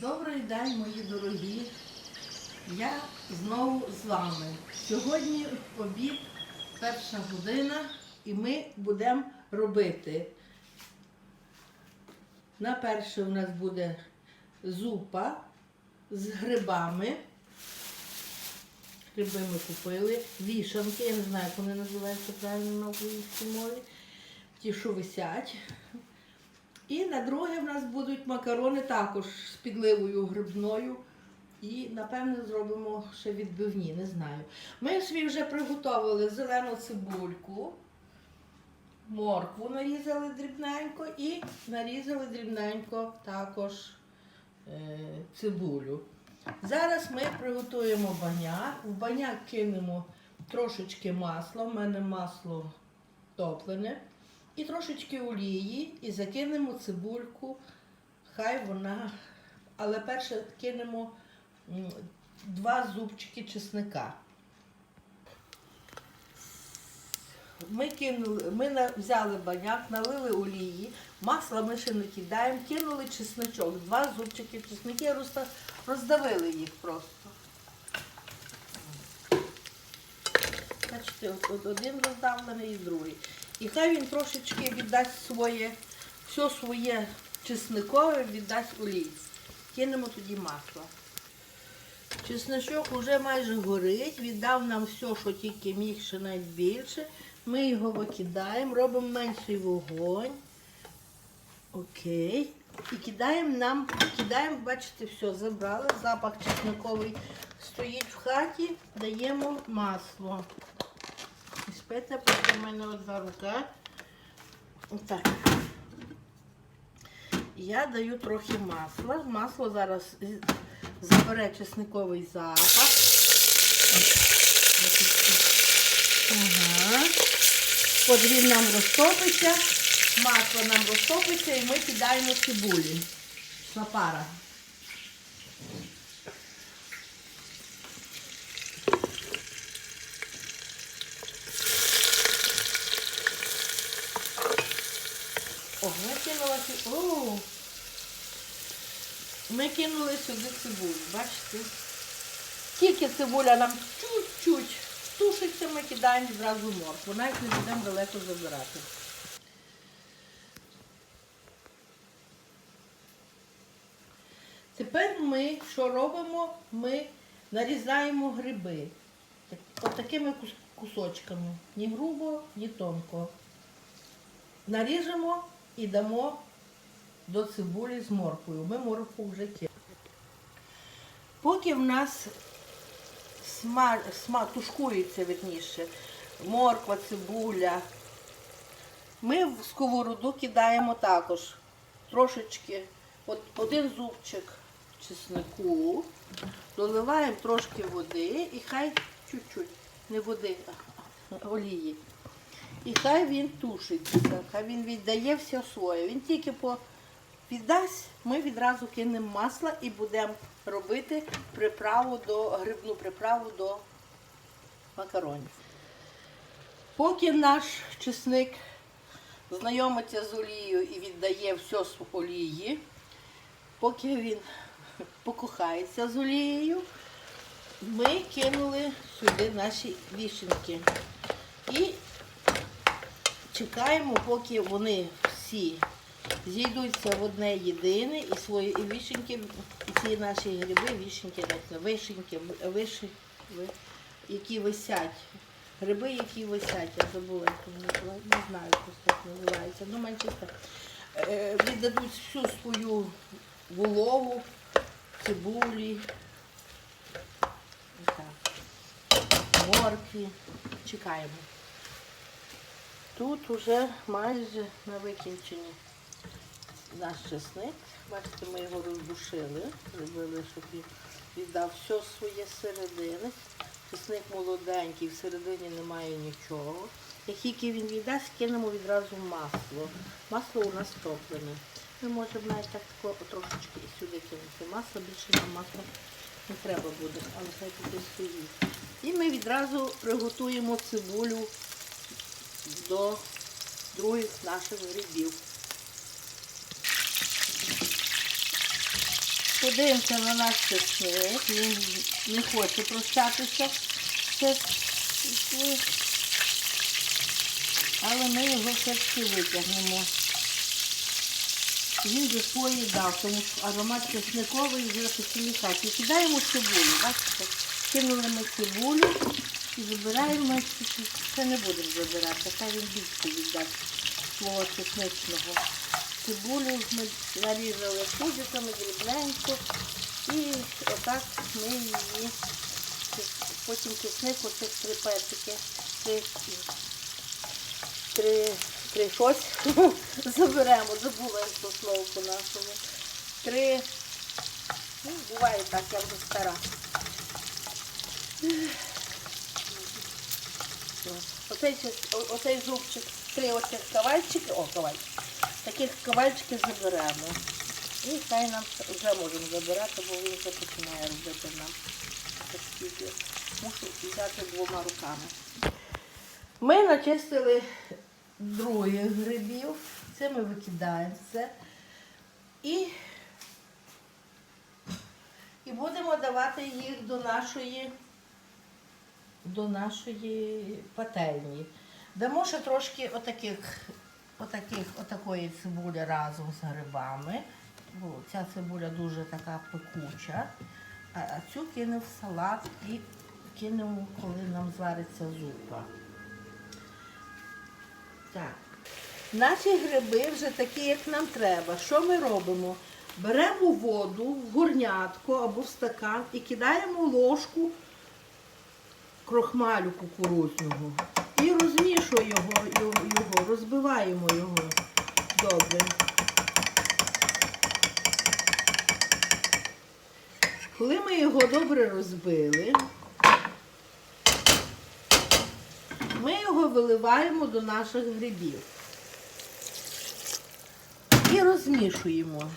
Добрий день, мої дорогі. Я знову з вами. Сьогодні обід, перша година, і ми будемо робити. На перше у нас буде зупа з грибами. Гриби ми купили, вішанки, я не знаю, як вони називаються правильно на українській мові. Ті, що висять. І на друге в нас будуть макарони також з підливою грибною. І, напевно, зробимо ще відбивні, не знаю. Ми собі вже приготували зелену цибульку, моркву нарізали дрібненько і нарізали дрібненько також е, цибулю. Зараз ми приготуємо баняк. В баняк кинемо трошечки масла. У мене масло топлене. І трошечки олії, і закинемо цибульку. Хай вона. Але перше кинемо два зубчики чесника. Ми кинули, ми взяли баняк, налили олії, масла ми ще не кидаємо, кинули чесночок, два зубчики чесники, роздавили їх просто. Бачите, от один роздавлений і другий. І хай він трошечки віддасть своє, все своє чесникове віддасть олій. Кинемо тоді масло. Чесночок вже майже горить, віддав нам все, що тільки міг, ще навіть більше. Ми його викидаємо, робимо менший вогонь. Окей. І кидаємо нам, кидаємо, бачите, все, забрали. Запах чесниковий стоїть в хаті, даємо масло. Поки в мене одна рука. Отак. Я даю трохи масла. Масло зараз забере чесниковий запах. Ага. От нам розтопиться, масло нам розтопиться і ми кидаємо цибулі. Пішла пара. О, кинула О! Ми кинули сюди цибулю, бачите? Тільки цибуля нам чуть-чуть тушиться, ми кидаємо зразу моркву. Навіть не будемо далеко забирати. Тепер ми що робимо? Ми нарізаємо гриби. Так- От такими кусочками. Ні грубо, ні тонко. Наріжемо і дамо до цибулі з морквою. Ми моркву вже кинули. Поки в нас сма, сма, тушкується верніше, морква, цибуля, ми в сковороду кидаємо також трошечки, от один зубчик чеснику, доливаємо трошки води і хай чуть-чуть, не води, а олії. І хай він тушиться, хай він віддає все своє. Він тільки по віддасть, ми відразу кинемо масло і будемо робити приправу до грибну приправу до макаронів. Поки наш чесник знайомиться з олією і віддає все з олії, поки він покохається з олією, ми кинули сюди наші вішенки. І чекаємо, поки вони всі зійдуться в одне єдине і свої і вишеньки, і ці наші гриби, вишеньки, вишеньки, виши, ви- які висять. Гриби, які висять, я забула, як вони не знаю, як називається. Ну, менше Віддадуть всю свою вологу, цибулі. Моркві. Чекаємо. Тут уже майже на викінченні наш чесник. Бачите, ми його роздушили, зробили, щоб він віддав все своє середини. Чесник молоденький, всередині немає нічого. Як тільки він віддасть, кинемо відразу масло. Масло у нас топлене. Ми можемо навіть так тако трошечки і сюди кинути масло, більше нам масла не треба буде, але хай туди стоїть. І ми відразу приготуємо цибулю до других наших грибів. Подивимося на наш чесник. Він не хоче прощатися. Але ми його все-таки витягнемо. Він же свої дав, тому що аромат чесниковий вже по цілій. Кидаємо цибулю, бачите? Кинули ми цибулю і забираємо, це не будемо забирати, хай він більше віддасть свого чесничного. Цибулю ми нарізали кубиками, дрібненько. І отак ми її, потім чесник, оцих три персики, три, три, три щось заберемо, забула то слово по-нашому. Три, ну, буває так, я вже стара. Оцей, оцей зубчик, три оцих кавальчики, о, кавальчики, таких кавальчиків заберемо. І хай нам вже можемо забирати, бо він вже починає робити нам такі. Мушу взяти двома руками. Ми начистили других грибів. Це ми викидаємо все. І, і будемо давати їх до нашої, до нашої пательні. Дамо ще трошки отаких, отаких, отакої цибулі разом з грибами. Бо ця цибуля дуже така пекуча. А цю кинемо в салат і кинемо, коли нам звариться зупа. Так. Наші гриби вже такі, як нам треба. Що ми робимо? Беремо воду в горнятко або в стакан і кидаємо ложку крохмалю кукурудзного. І розмішуємо його, його, його, розбиваємо його добре. Коли ми його добре розбили, ми його виливаємо до наших грибів і розмішуємо.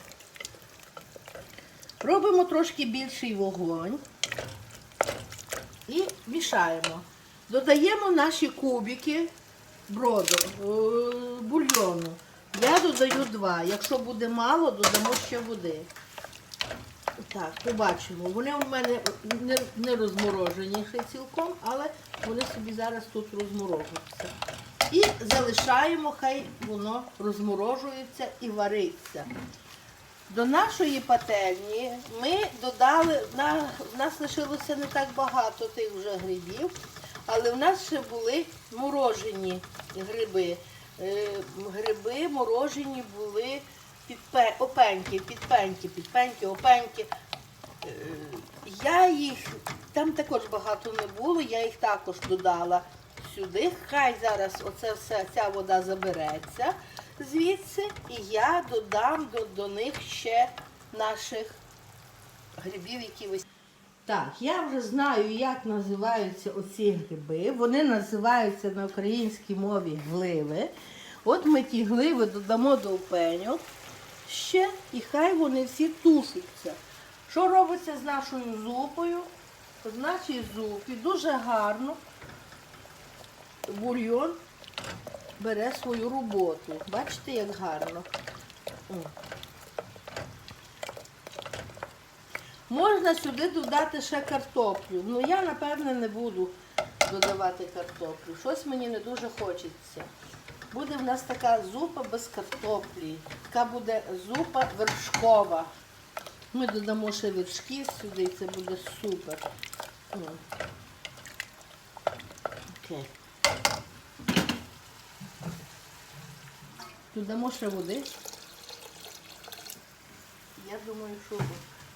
Робимо трошки більший вогонь і мішаємо. Додаємо наші кубики броду, е, бульйону. Я додаю два. Якщо буде мало, додамо ще води. Так, побачимо. Вони у мене не, не розморожені ще цілком, але вони собі зараз тут розморожуються. І залишаємо, хай воно розморожується і вариться. До нашої пательні ми додали, на, в нас лишилося не так багато тих вже грибів, але в нас ще були морожені гриби. Е, гриби морожені були підпе, опеньки, підпеньки, підпеньки, опеньки. Е, Я їх, там також багато не було, я їх також додала сюди. Хай зараз оце все, ця вода забереться звідси, і я додам до, до них ще наших грибів, які ви. Так, я вже знаю, як називаються оці гриби. Вони називаються на українській мові гливи. От ми ті гливи додамо до пеньок ще, і хай вони всі тушаться. Що робиться з нашою зупою? В нашій зупі дуже гарно бульйон бере свою роботу. Бачите, як гарно. Можна сюди додати ще картоплю. Ну я, напевне, не буду додавати картоплю. Щось мені не дуже хочеться. Буде в нас така зупа без картоплі. Така буде зупа вершкова. Ми додамо ще вершків сюди, це буде супер. Ну. Окей. Додамо ще води. Я думаю, що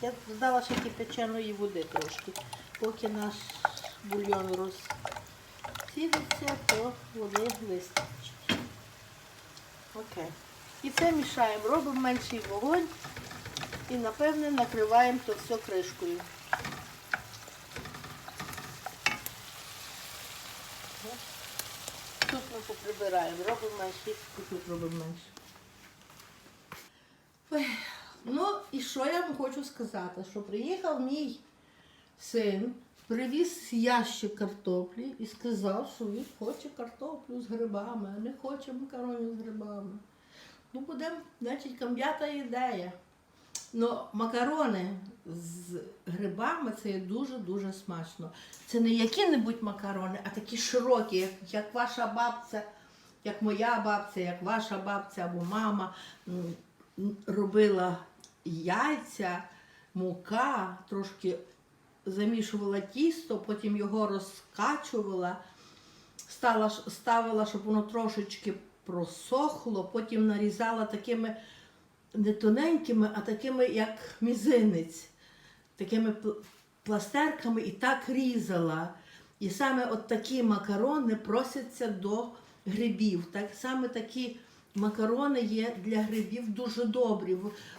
я додала ще кипяченої води трошки. Поки наш бульйон розцідиться, то води вистачить. Окей. І це мішаємо, робимо менший вогонь і, напевне, накриваємо то все кришкою. Тут ми поприбираємо, робимо менший, тут ми робимо менше. Ну і що я вам хочу сказати? Що приїхав мій син, привіз ящик картоплі і сказав, що він хоче картоплю з грибами, а не хоче макаронів з грибами. Ну, будемо, значить, кам'ята ідея. Ну, макарони з грибами це є дуже-дуже смачно. Це не які-небудь макарони, а такі широкі, як, як ваша бабця, як моя бабця, як ваша бабця або мама робила яйця, мука, трошки замішувала тісто, потім його розкачувала, стала, ставила, щоб воно трошечки просохло, потім нарізала такими не тоненькими, а такими, як мізинець, такими пластерками і так різала. І саме от такі макарони просяться до грибів. Так саме такі макарони є для грибів дуже добрі.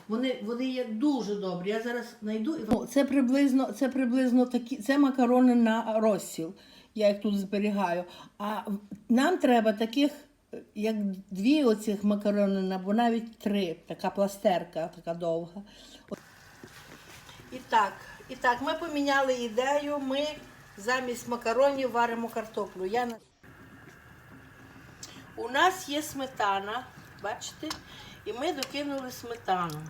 Вони, вони є дуже добрі. Я зараз знайду і вам- це приблизно, це приблизно такі, це макарони на розсіл. Я їх тут зберігаю. А нам треба таких, як дві оцих макарони, або навіть три, така пластерка, така довга. І так, і так, ми поміняли ідею. Ми замість макаронів варимо картоплю. Я... У нас є сметана, бачите? І ми докинули сметану.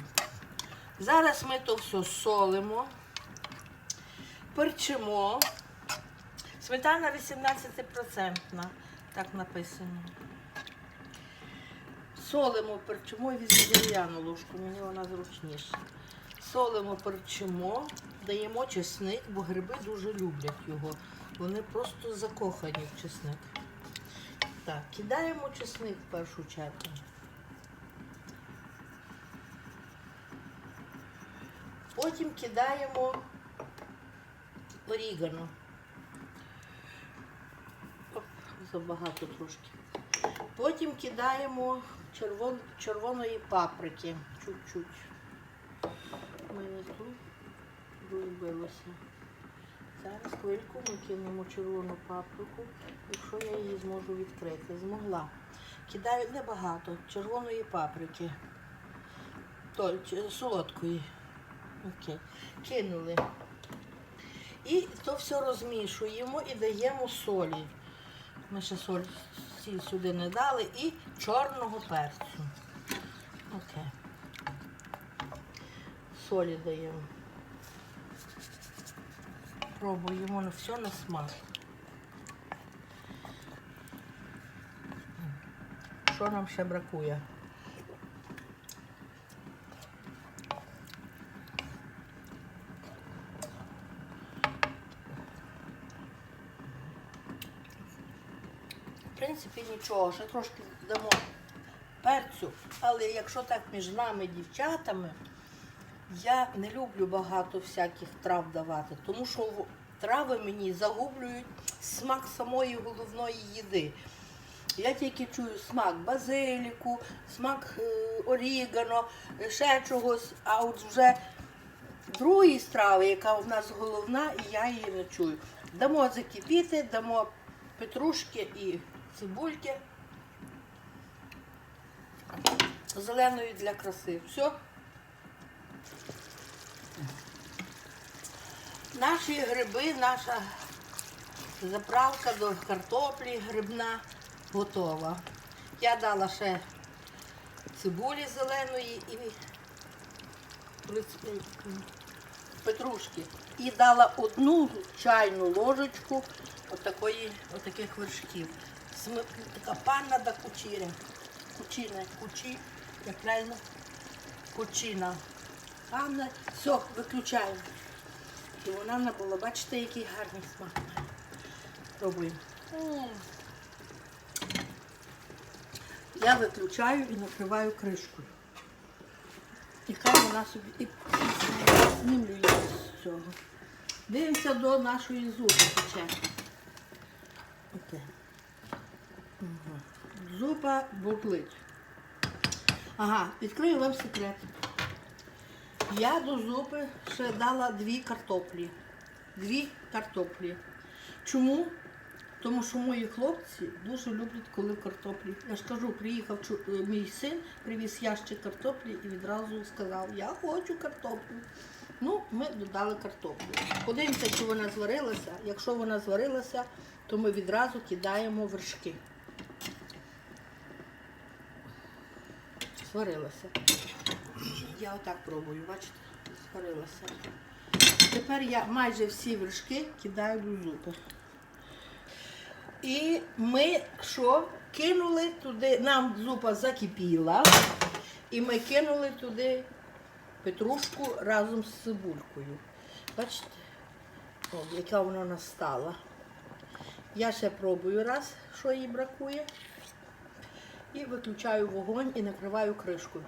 Зараз ми то все солимо, перчимо. Сметана 18%, так написано. Солимо, перчимо і візьму дерев'яну ложку, мені вона зручніша. Солимо, перчимо, даємо чесник, бо гриби дуже люблять його. Вони просто закохані в чесник. Так, кидаємо чесник в першу чергу. Потім кидаємо орігано. Забагато трошки. Потім кидаємо червон, червоної паприки. Чуть-чуть. У мене тут розбилося. Зараз хвильку ми кинемо червону паприку, якщо я її зможу відкрити. Змогла. Кидаю небагато червоної паприки. Той, солодкої. Окей. Кинули. І то все розмішуємо і даємо солі. Ми ще соль сіль сюди не дали і чорного перцю. Окей. Солі даємо. Пробуємо на все на смак. Що нам ще бракує? В принципі, нічого, ще трошки дамо перцю, але якщо так між нами, дівчатами, я не люблю багато всяких трав давати, тому що трави мені загублюють смак самої головної їди. Я тільки чую смак базиліку, смак е, орігано, ще чогось, а от вже другої страви, яка в нас головна, і я її не чую. Дамо закипіти, дамо петрушки і цибульки зеленої для краси. Все. Наші гриби, наша заправка до картоплі грибна готова. Я дала ще цибулі зеленої і петрушки. І дала одну чайну ложечку отакої, отаких вершків. См- Така панна да кучіря. Кучина, кучі, як правильно? Кучина. Панна. Все, виключаємо. І вона набула. Бачите, який гарний смак. Пробуємо. Я виключаю і накриваю кришкою. І хай вона собі і знімлю з цього. Дивимося до нашої зуби пече. Окей. Зуба бурлить. Ага, відкрию вам секрет. Я до зупи ще дала дві картоплі. Дві картоплі. Чому? Тому що мої хлопці дуже люблять, коли картоплі. Я ж кажу, приїхав е, мій син, привіз ящик картоплі і відразу сказав, я хочу картоплю. Ну, ми додали картоплю. Подивимося, чи вона зварилася. Якщо вона зварилася, то ми відразу кидаємо вершки. Зварилася. Я отак пробую, бачите, схорилася. Тепер я майже всі вершки кидаю до зупи. І ми що? Кинули туди, нам зупа закипіла, і ми кинули туди петрушку разом з цибулькою. Бачите, О, яка вона настала. Я ще пробую раз, що їй бракує. І виключаю вогонь і накриваю кришкою.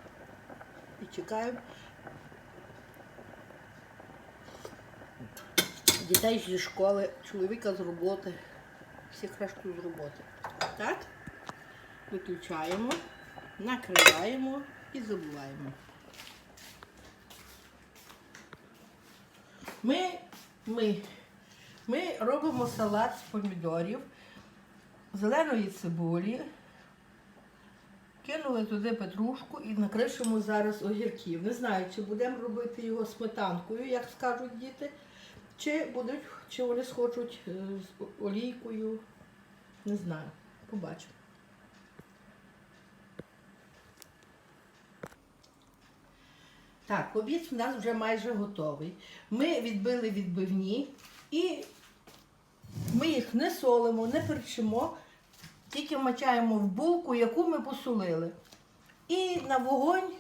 І чекаю. Дітей зі школи, чоловіка з роботи, всіх решту з роботи. Так? Виключаємо, накриваємо і забуваємо. Ми, ми, ми робимо салат з помідорів, зеленої цибулі, кинули туди петрушку і накришимо зараз огірків. Не знаю, чи будемо робити його сметанкою, як скажуть діти, чи будуть, чи вони схочуть е, з олійкою. Не знаю. Побачимо. Так, обід в нас вже майже готовий. Ми відбили відбивні і ми їх не солимо, не перчимо, тільки вмачаємо в булку, яку ми посолили. І на вогонь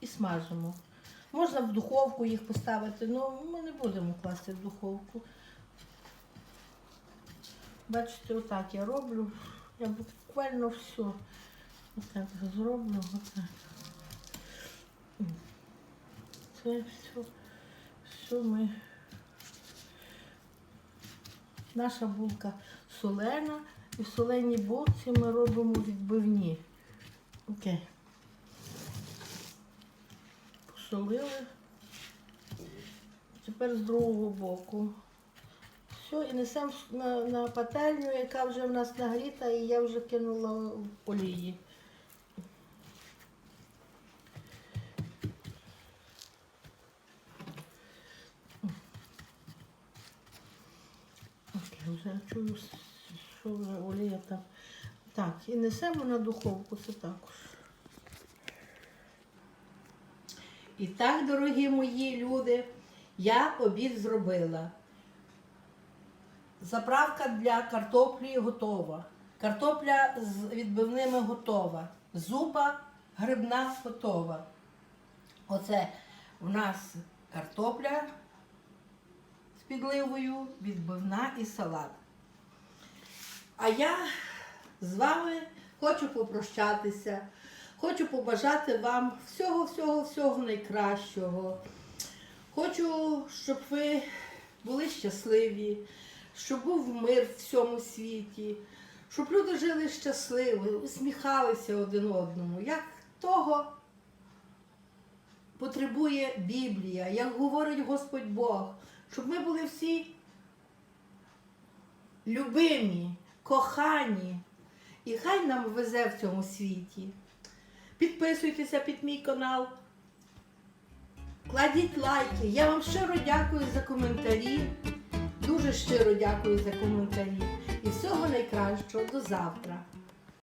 і смажимо. Можна в духовку їх поставити, але ми не будемо класти в духовку. Бачите, отак я роблю. Я буквально все. Отак зроблю, отак. Це все, все ми. Наша булка солена. І в соленій булці ми робимо відбивні. Окей. Посолили. Тепер з другого боку. Все, і несемо на, на пательню, яка вже в нас нагріта, і я вже кинула в олії. Окей, вже чую, що вже олія там. Так, і несемо на духовку, це також. І так, дорогі мої люди, я обід зробила. Заправка для картоплі готова. Картопля з відбивними готова. Зупа грибна готова. Оце у нас картопля з підливою, відбивна і салат. А я з вами хочу попрощатися, хочу побажати вам всього-всього-всього найкращого. Хочу, щоб ви були щасливі, щоб був мир в всьому світі, щоб люди жили щасливо, усміхалися один одному. Як того потребує Біблія, як говорить Господь Бог, щоб ми були всі любимі, кохані. І хай нам везе в цьому світі. Підписуйтеся під мій канал. Кладіть лайки. Я вам щиро дякую за коментарі. Дуже щиро дякую за коментарі. І всього найкращого до завтра.